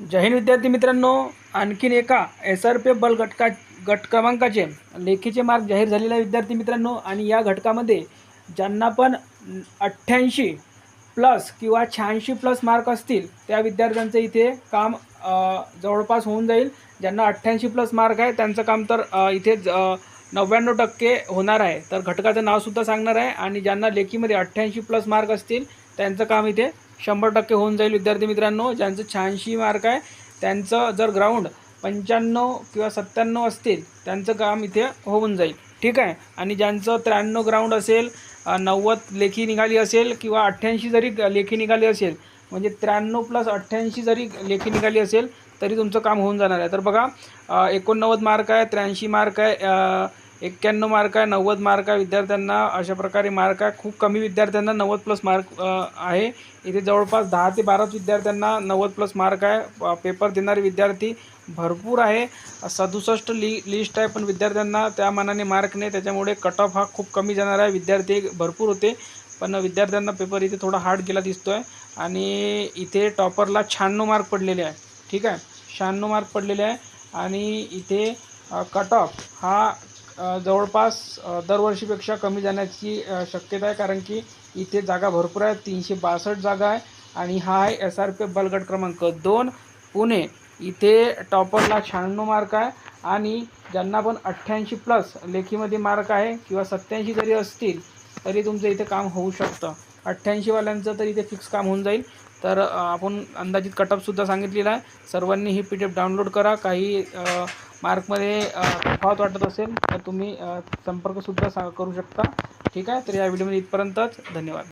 जय हिंद विद्यार्थी मित्रांनो आणखीन एका एस आर पी एफ बल घटका गट क्रमांकाचे लेखीचे मार्क जाहीर झालेले आहे विद्यार्थी मित्रांनो आणि या घटकामध्ये ज्यांना पण अठ्ठ्याऐंशी प्लस किंवा शहाऐंशी प्लस मार्क असतील त्या विद्यार्थ्यांचं इथे काम जवळपास होऊन जाईल. ज्यांना अठ्ठ्याऐंशी प्लस मार्क आहे त्यांचं काम तर इथे नव्याण्णव टक्के होणार आहे. तर घटकाचं नावसुद्धा सांगणार आहे आणि ज्यांना लेखीमध्ये अठ्ठ्याऐंशी प्लस मार्क असतील त्यांचं काम इथे शंभर टक्के होऊन जाईल. विद्यार्थी मित्रांनो ज्यांचं शहाऐंशी मार्क आहे त्यांचं जर ग्राउंड पंच्याण्णव किंवा सत्त्याण्णव असतील त्यांचं काम इथे होऊन जाईल. ठीक आहे? आणि ज्यांचं त्र्याण्णव ग्राउंड असेल नव्वद लेखी निघाली असेल किंवा अठ्ठ्याऐंशी जरी लेखी निघाली असेल म्हणजे त्र्याण्णव प्लस अठ्ठ्याऐंशी जरी लेखी निघाली असेल तरी तुमचं काम होऊन जाणार आहे. तर बघा एकोणनव्वद मार्क आहे त्र्याऐंशी मार्क आहे एक्क्याण्णव मार्क आहे नव्वद मार्क आहे विद्यार्थ्यांना. अशा प्रकारे मार्क आहे. खूप कमी विद्यार्थ्यांना नव्वद प्लस मार्क आहे. इथे जवळपास दहा ते बाराच विद्यार्थ्यांना नव्वद प्लस मार्क आहे. पेपर देणारे विद्यार्थी भरपूर आहे. सदुसष्ट लि लिस्ट आहे पण विद्यार्थ्यांना त्या मानाने मार्क नाही. त्याच्यामुळे कट ऑफ हा खूप कमी जाणार आहे. विद्यार्थी भरपूर होते पण विद्यार्थ्यांना पेपर इथे थोडा हार्ड गेला दिसतो आहे आणि इथे टॉपरला शहाण्णव मार्क पडलेले आहे. ठीक आहे? शहाण्णव मार्क पडलेले आहे. आणि इथे कट ऑफ हा जवळपास दरवर्षीपेक्षा कमी जाण्याची शक्यता आहे. कारण की इथे जागा भरपूर आहे. तीनशे बासष्ट जागा आहे. आणि हा आहे एस आर पी एफ बलगट क्रमांक दोन पुणे. इथे टॉपरला शहाण्णव मार्क आहे. आणि ज्यांना पण अठ्ठ्याऐंशी प्लस लेखीमध्ये मार्क आहे किंवा सत्त्याऐंशी जरी असतील तरी तुमचं इथे काम होऊ शकतं. अठ्ठ्याऐंशीवाल्यांचं तर इथे फिक्स काम होऊन जाईल. तर आपण अंदाजित कटअपसुद्धा सांगितलेला आहे. सर्वांनी ही पी डी एफ डाउनलोड करा. काही मार्कमध्ये तफावत वाटत असेल तर तुम्ही संपर्कसुद्धा सा करू शकता. ठीक आहे? तर या व्हिडिओमध्ये इथपर्यंतच. धन्यवाद.